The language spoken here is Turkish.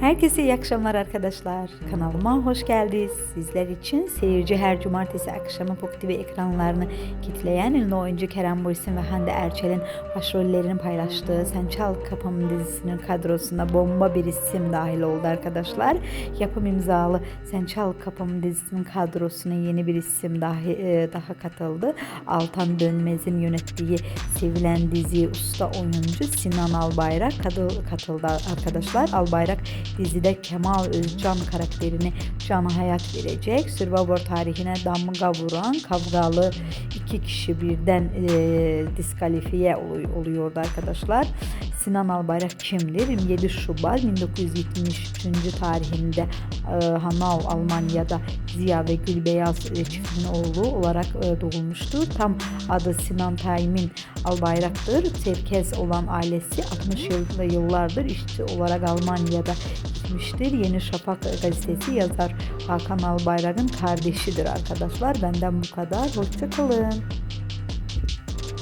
Herkese iyi akşamlar arkadaşlar. Kanalıma hoş geldiniz. Sizler için seyirci her cumartesi akşamı Pop TV ekranlarını kitleyen ünlü oyuncu Kerem Bürsin ve Hande Erçel'in başrollerini paylaştığı Sen Çal Kapım dizisinin kadrosuna bomba bir isim dahil oldu arkadaşlar. Yapım imzalı Sen Çal Kapım dizisinin kadrosuna yeni bir isim dahi, e, daha katıldı. Altan Dönmez'in yönettiği sevilen dizi usta oyuncu Sinan Albayrak katıl- katıldı arkadaşlar. Albayrak dizide Kemal Özcan karakterini cana hayat verecek. Survivor tarihine damga vuran kavgalı iki kişi birden e, diskalifiye oluyor, oluyordu arkadaşlar. Sinan Albayrak kimdir? 27 Şubat 1973. tarihinde e, Hanau Almanya'da Ziya ve Gülbeyaz e, çiftinin oğlu olarak e, doğulmuştur. Tam adı Sinan Taymin Albayrak'tır. Çerkez olan ailesi 60 yıl, yıllardır işçi olarak Almanya'da gitmiştir. Yeni Şafak gazetesi yazar Hakan Albayrak'ın kardeşidir arkadaşlar. Benden bu kadar. Hoşçakalın.